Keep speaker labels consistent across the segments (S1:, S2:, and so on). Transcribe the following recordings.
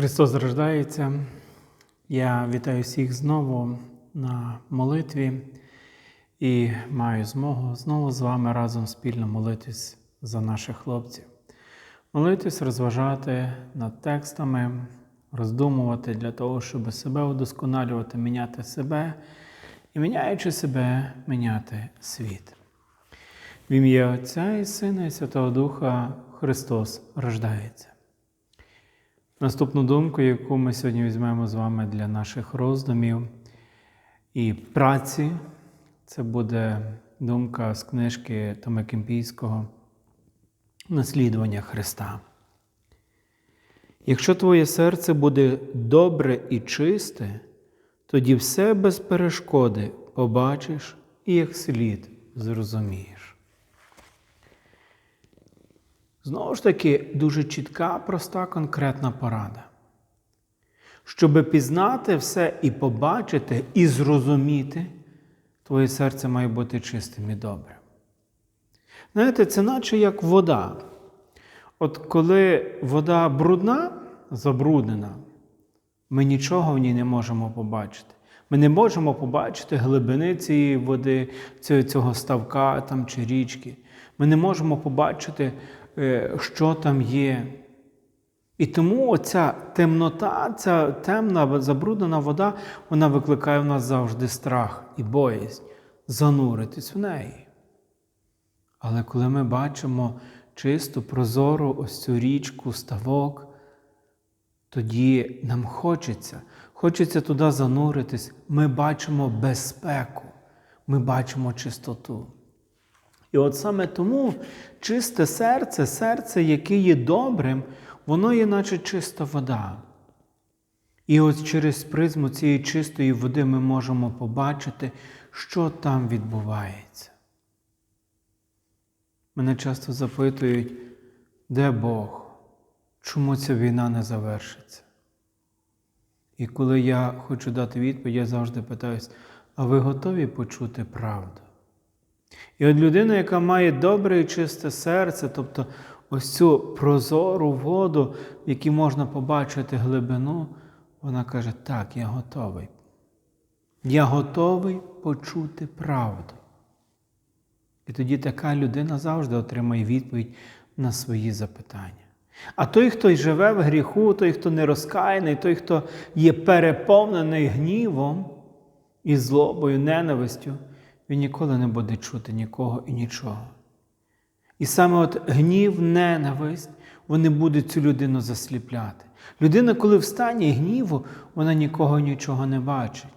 S1: Христос рождається. Я вітаю всіх знову на молитві і маю змогу знову з вами разом спільно молитись за наших хлопців. Молитись, розважати над текстами, роздумувати для того, щоб себе удосконалювати, міняти себе і, міняючи себе, міняти світ. В ім'я Отця і Сина і Святого Духа Христос рождається. Наступну думку, яку ми сьогодні візьмемо з вами для наших роздумів і праці, це буде думка з книжки Тома Кемпійського Наслідування Христа. Якщо твоє серце буде добре і чисте, тоді все без перешкоди побачиш і як слід зрозумієш. Знову ж таки, дуже чітка, проста, конкретна порада. Щоб пізнати все і побачити, і зрозуміти, твоє серце має бути чистим і добрим. Знаєте, це наче як вода. От коли вода брудна, забруднена, ми нічого в ній не можемо побачити. Ми не можемо побачити глибини цієї води, цього ставка там, чи річки. Ми не можемо побачити, що там є. І тому оця темнота, ця темна, забруднена вода, вона викликає в нас завжди страх і боязнь зануритись в неї. Але коли ми бачимо чисту, прозору ось цю річку, ставок, тоді нам хочеться, хочеться туди зануритись, ми бачимо безпеку, ми бачимо чистоту. І от саме тому чисте серце, серце, яке є добрим, воно є наче чиста вода. І от через призму цієї чистої води ми можемо побачити, що там відбувається. Мене часто запитують, де Бог, чому ця війна не завершиться? І коли я хочу дати відповідь, я завжди питаюсь, а ви готові почути правду? І от людина, яка має добре і чисте серце, тобто ось цю прозору воду, в якій можна побачити глибину, вона каже, так, я готовий. Я готовий почути правду. І тоді така людина завжди отримає відповідь на свої запитання. А той, хто живе в гріху, той, хто не розкаяний, той, хто є переповнений гнівом і злобою, ненавистю, він ніколи не буде чути нікого і нічого. І саме от гнів, ненависть, вони будуть цю людину засліпляти. Людина, коли в стані гніву, вона нікого нічого не бачить.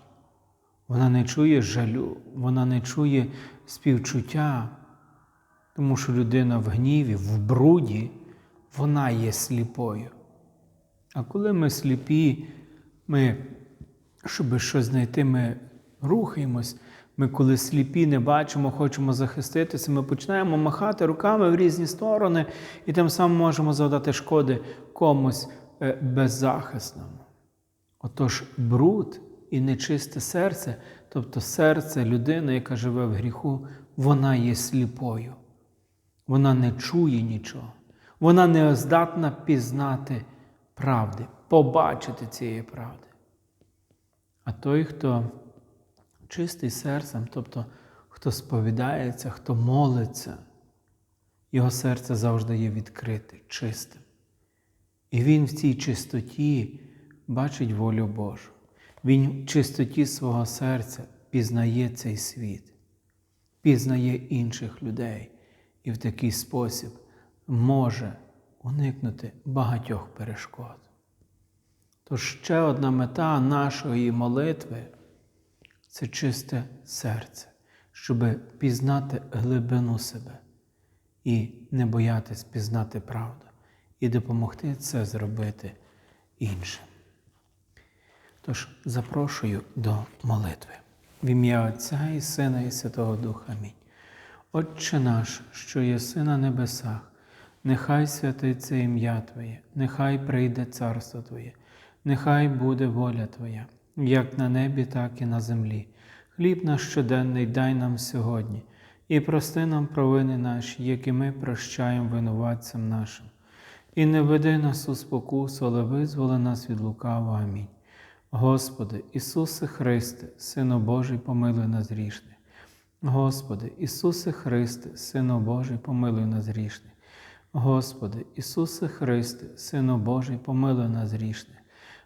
S1: Вона не чує жалю, вона не чує співчуття, тому що людина в гніві, в бруді, вона є сліпою. А коли ми сліпі, ми, щоб щось знайти, ми рухаємось. Ми, коли сліпі, не бачимо, хочемо захиститися, ми починаємо махати руками в різні сторони і тим самим можемо завдати шкоди комусь беззахисному. Отож, бруд і нечисте серце, тобто серце людини, яка живе в гріху, вона є сліпою. Вона не чує нічого. Вона не здатна пізнати правди, побачити цієї правди. А той, хто чистий серцем, тобто хто сповідається, хто молиться, його серце завжди є відкрите, чистим. І він в цій чистоті бачить волю Божу. Він в чистоті свого серця пізнає цей світ, пізнає інших людей і в такий спосіб може уникнути багатьох перешкод. Тож ще одна мета нашої молитви це чисте серце, щоб пізнати глибину себе і не боятись пізнати правду, і допомогти це зробити іншим. Тож запрошую до молитви. В ім'я Отця і Сина, і Святого Духа. Амінь. Отче наш, що єси на небесах, нехай святиться ім'я Твоє, нехай прийде царство Твоє, нехай буде воля Твоя, як на небі, так і на землі. Хліб наш щоденний дай нам сьогодні, і прости нам провини наші, які ми прощаємо винуватцям нашим і не веди нас у спокусу, але визволи нас від лукавого. Амінь. Господи, Ісусе Христе, Сину Божий, помилуй нас грішних. Господи, Ісусе Христе, Сину Божий, помилуй нас грішних. Господи, Ісусе Христе, Сину Божий, помилуй нас грішних.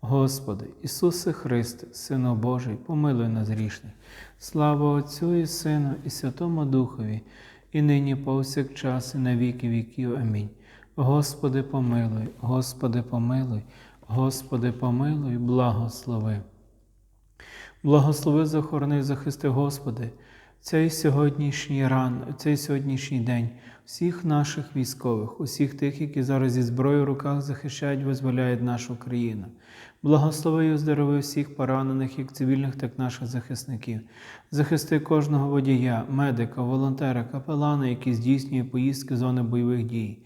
S1: Господи, Ісусе Христе, Сину Божий, помилуй нас грішних. Слава Отцю і Сину, і Святому Духові, і нині повсякчас, і на віки віків. Амінь. Господи, помилуй, Господи, помилуй, Господи, помилуй, благослови. Благослови, захорони, захисти, Господи, цей сьогоднішній ран, цей сьогоднішній день, всіх наших військових, усіх тих, які зараз зі зброєю в руках захищають, визволяють нашу країну. Благослови і оздорови всіх поранених, як цивільних, так і наших захисників. Захисти кожного водія, медика, волонтера, капелана, які здійснює поїздки зони бойових дій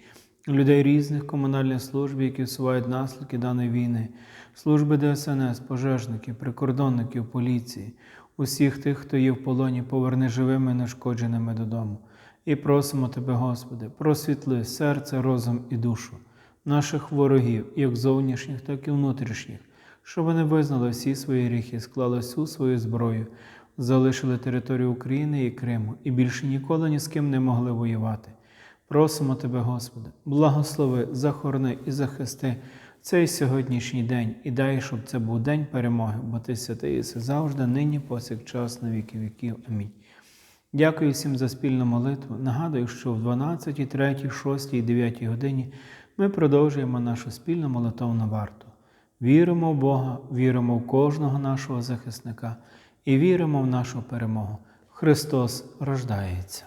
S1: людей різних комунальних служб, які всувають наслідки даної війни, служби ДСНС, пожежників, прикордонників, поліції, усіх тих, хто є в полоні, поверни живими нешкодженими додому. І просимо Тебе, Господи, просвітли серце, розум і душу наших ворогів, як зовнішніх, так і внутрішніх, щоб вони визнали всі свої гріхи, склали всю свою зброю, залишили територію України і Криму і більше ніколи ні з ким не могли воювати. Просимо Тебе, Господи, благослови, захорони і захисти цей сьогоднішній день і дай, щоб це був день перемоги, бо Ти святий єси завжди, нині, повсякчас, на віки віків. Амінь. Дякую всім за спільну молитву. Нагадую, що в 12, 3, 6 і 9 годині ми продовжуємо нашу спільну молитовну варту. Віримо в Бога, віримо в кожного нашого захисника і віримо в нашу перемогу. Христос рождається.